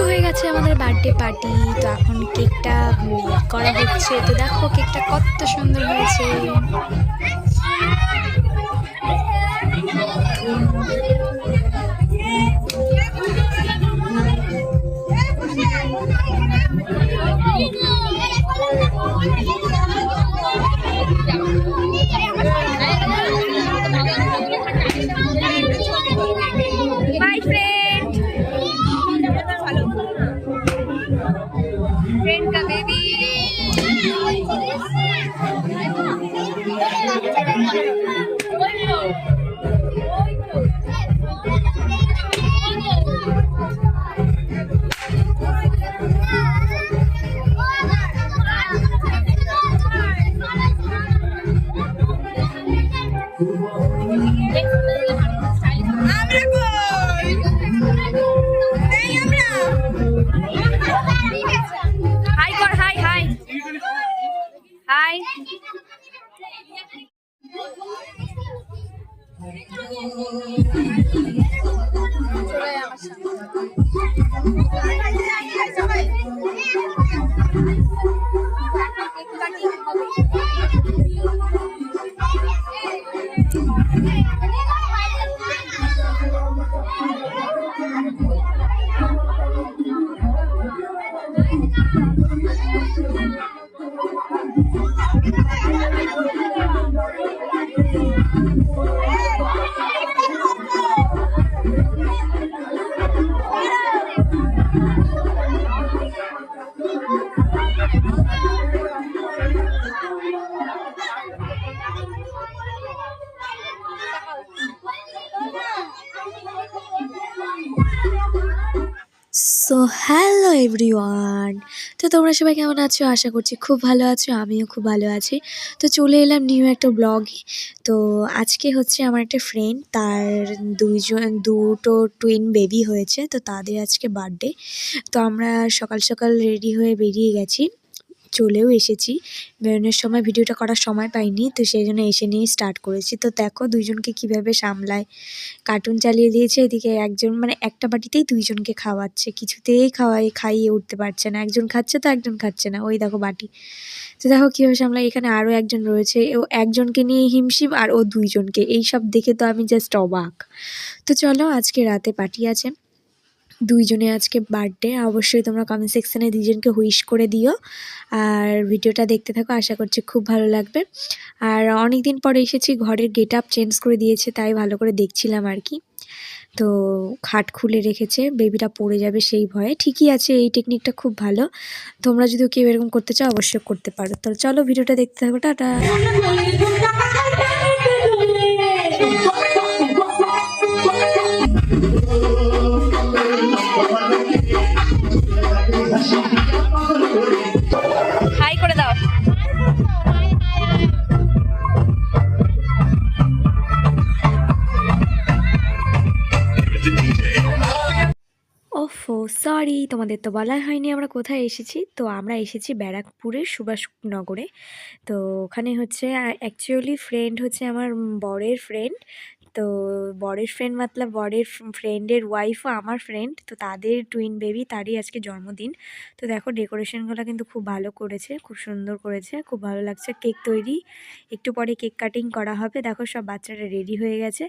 শুরু হয়ে গেছে আমাদের বার্থডে পার্টি তো এখন কেকটা করা হচ্ছে। তো দেখো কেকটা কত সুন্দর হয়েছে। So hello everyone তো তোমরা সবাই কেমন আছো? আশা করছি খুব ভালো আছো, আমিও খুব ভালো আছি। তো চলে এলাম নিউ একটা ব্লগে তো আজকে হচ্ছে আমার একটা ফ্রেন্ড তার দুইজন, দুটো টুইন বেবি হয়েছে, তো তাদের আজকে বার্থডে তো আমরা সকাল সকাল রেডি হয়ে বেরিয়ে গেছি। চলেও এসেছি। বেরোনোর সময় ভিডিওটা করার সময় পাইনি, তো সেই জন্য এসে নিয়ে স্টার্ট করেছি। তো দেখো দুইজনকে কীভাবে সামলায়। কার্টুন চালিয়ে দিয়েছে, এদিকে একজন মানে একটা বাটিতেই দুইজনকে খাওয়াচ্ছে। কিছুতেই খাওয়াই খাইয়ে উঠতে পারছে না। একজন খাচ্ছে তো একজন খাচ্ছে না, ওই দেখো বাটি। তো দেখো কীভাবে সামলায়, এখানে আরও একজন রয়েছে। ও একজনকে নিয়ে হিমশিম আর ও দুইজনকে। এই সব দেখে তো আমি জাস্ট অবাক। তো চলো আজকে রাতে পার্টি আছে। দুইজনে আজকে বার্থডে অবশ্যই তোমরা কমেন্ট সেকশানে দুইজনকে হুইশ করে দিও। আর ভিডিওটা দেখতে থাকো, আশা করছি খুব ভালো লাগবে। আর অনেক দিন পরে এসেছি, ঘরের গেট আপ চেঞ্জ করে দিয়েছে, তাই ভালো করে দেখছিলাম আর কি। তো খাট খুলে রেখেছে বেবিটা পড়ে যাবে সেই ভয়ে। ঠিকই আছে, এই টেকনিকটা খুব ভালো। তোমরা যদি কেউ এরকম করতে চাও, অবশ্যই করতে পারো। তো চলো, ভিডিওটা দেখতে থাকো, টাটা। ওফো, সরি, তোমাদের তো বলাই হয়নি আমরা কোথায় এসেছি। তো আমরা এসেছি ব্যারাকপুরের সুভাষনগরে। তো ওখানে হচ্ছে অ্যাকচুয়ালি ফ্রেন্ড হচ্ছে আমার বরের ফ্রেন্ড তো বরের ফ্রেন্ড মতলব বরের ফ্রেন্ডের ওয়াইফও আমার ফ্রেন্ড তো তাদের টুইন বেবি তারই আজকে জন্মদিন। তো দেখো ডেকোরেশনগুলো কিন্তু খুব ভালো করেছে, খুব সুন্দর করেছে, খুব ভালো লাগছে। কেক তৈরি, একটু পরে কেক কাটিং করা হবে। দেখো সব বাচ্চারা রেডি হয়ে গেছে।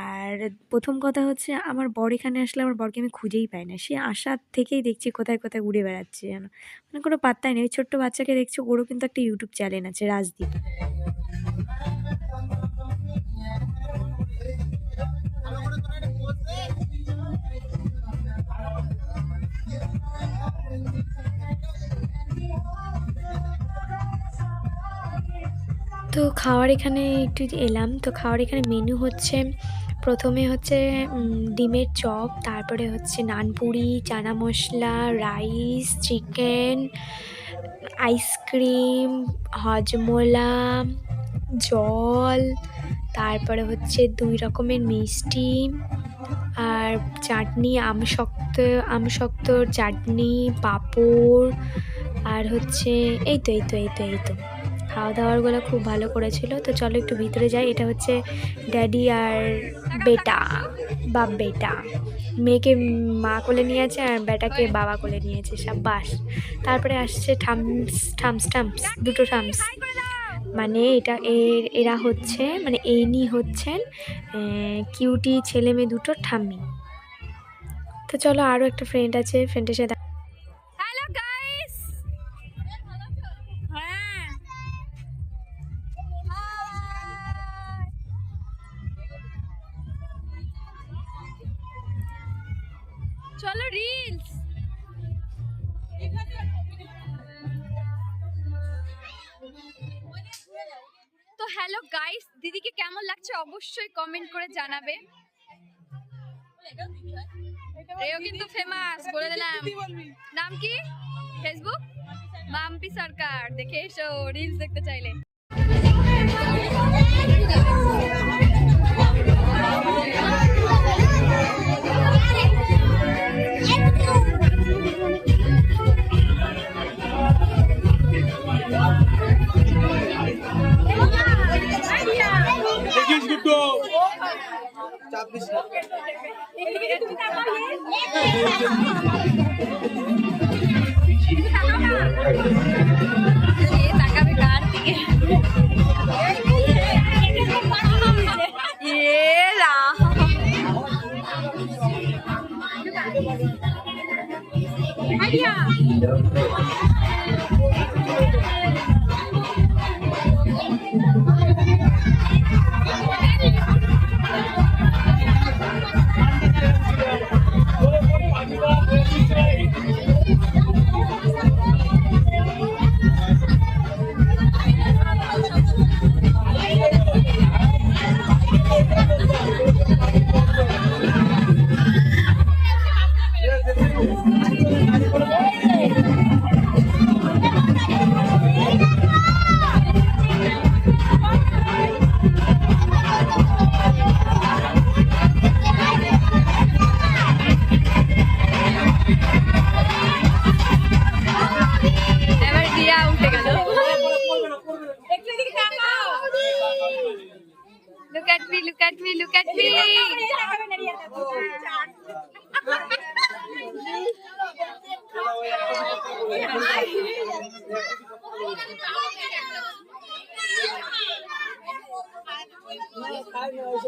আর প্রথম কথা হচ্ছে আমার বর এখানে আসলে আমার বরকে আমি খুঁজেই পাই না। সে আসার থেকেই দেখছি কোথায় কোথায় ঘুরে বেড়াচ্ছে যেন। মানে কোনো পাত্তাই নেই। ছোট্ট বাচ্চাকে দেখছ, ওরও কিন্তু একটা ইউটিউব চ্যানেল আছে, রাজদীপ। তো খাওয়ার এখানে একটু এলাম, তো খাওয়ার এখানে মেনু হচ্ছে, প্রথমে হচ্ছে ডিমের চপ, তারপরে হচ্ছে নানপুরি chana masala rice chicken ice cream Hajmola, জল, তারপরে হচ্ছে দুই রকমের মিষ্টি, আর চাটনি, আমশক্ত, আমশক্তর চাটনি, পাঁপড়, আর হচ্ছে, এই তো এই তো এই তো এই তো। খাওয়া দাওয়ারগুলো খুব ভালো করেছিল। তো চলো একটু ভিতরে যাই। এটা হচ্ছে ড্যাডি আর বেটা, বাপ বেটা। মেয়েকে মা কোলে নিয়েছে আর বেটাকে বাবা কোলে নিয়েছে সব বাস তারপরে আসছে থামস থামস থামস দুটো থামস মানে এটা এর, এরা হচ্ছে মানে এইনি হচ্ছেন কিউটি ছেলে মেয়ে দুটো ঠাম্মি। তো চলো আরও একটা ফ্রেন্ড আছে। ফ্রেন্ডের সাথে তো হ্যালো গাইস দিদিকে কেমন লাগছে অবশ্যই কমেন্ট করে জানাবে। এও কিন্তু ফেমাস বলে দিলাম। নাম কি? ফেসবুক মাম্পি সরকার, দেখে এসো রিলস দেখতে চাইলে।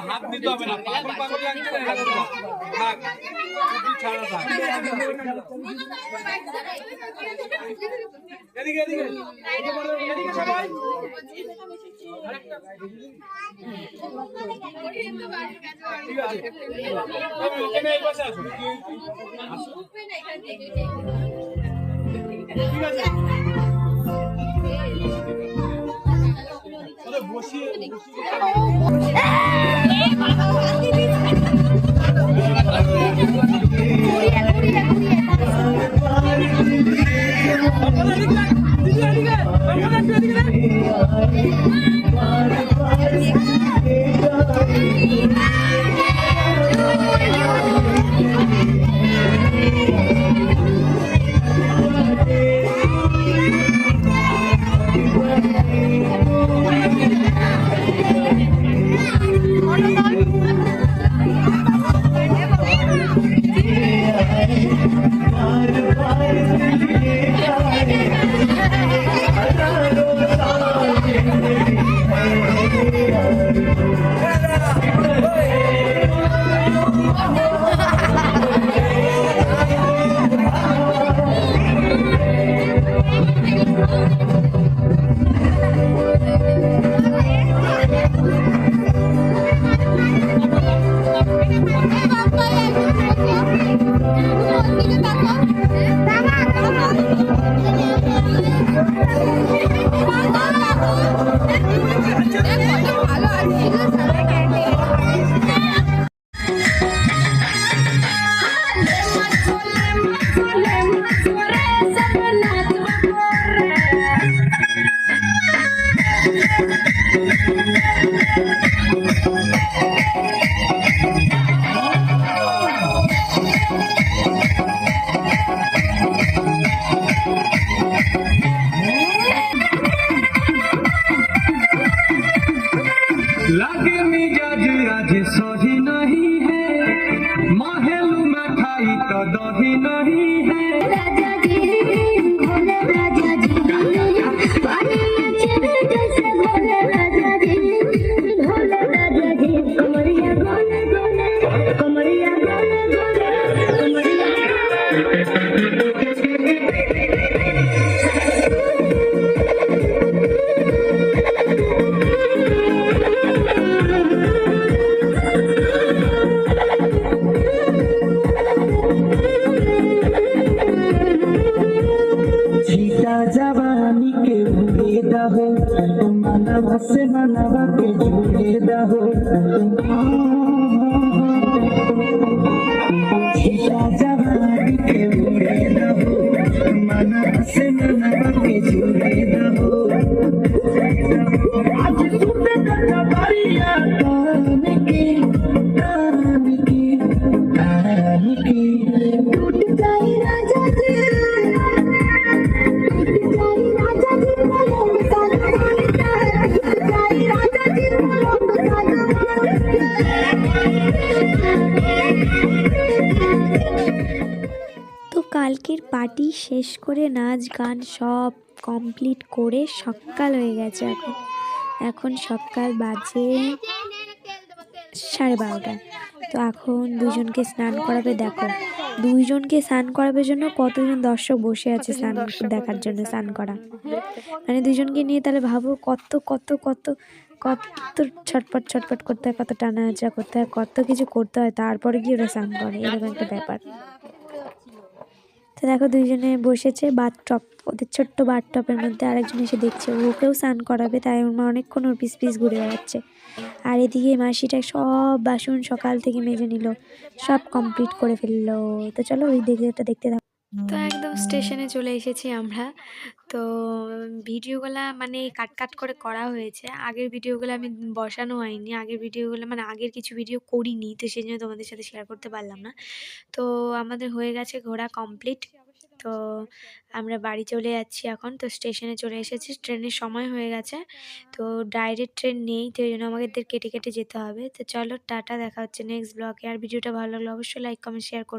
হাত দিতে হবে না পাগল পাগল ছাড়া। ঠিক আছে Thank you. কালকের পার্টি শেষ করে নাচ, গান সব কমপ্লিট করে সকাল হয়ে গেছে এখন। এখন সকাল বাজে সাড়ে বারোটা। তো এখন দুজনকে স্নান করাবে, দেখো। দুইজনকে স্নান করাবার জন্য কতজন দর্শক বসে আছে স্নান দেখার জন্য স্নান করা? মানে দুজনকে নিয়ে তাহলে ভাবো কত কত কত কত ছটপট ছটপট করতে হয়, কত টানা আঁচা করতে হয়, কত কিছু করতে হয়, তারপরে গিয়ে ওরা স্নান করে। এরকম একটা ব্যাপার। তো দেখো দুইজনে বসেছে বাথটপ, ওদের ছোট্ট বাথটপের মধ্যে আরেকজন এসে দেখছে, ওকেও স্নান করাবে, তাই ওর মা অনেকক্ষণ ওর পিস পিস ঘুরে বেড়াচ্ছে। আর এদিকে মাসিটা সব বাসন সকাল থেকে মেজে নিল, সব কমপ্লিট করে ফেলল। তো চলো ওই দেখে দেখতে তো একদম স্টেশনে চলে এসেছি আমরা। তো ভিডিওগুলো মানে কাট কাট করে করা হয়েছে। আগের ভিডিওগুলো আমি বসানো হয়নি। আগের ভিডিওগুলো মানে আগের কিছু ভিডিও করিনি তো সেই জন্য তোমাদের সাথে শেয়ার করতে পারলাম না। তো আমাদের হয়ে গেছে ঘোরা কমপ্লিট তো আমরা বাড়ি চলে যাচ্ছি এখন। তো স্টেশনে চলে এসেছি। ট্রেনের সময় হয়ে গেছে। তো ডাইরেক্ট ট্রেন নেই তো এই জন্য আমাদের কেটে কেটে যেতে হবে। তো চলো টাটা দেখা হচ্ছে নেক্সট ব্লগে আর ভিডিওটা ভালো লাগলে অবশ্যই লাইক কমেন্ট শেয়ার করো।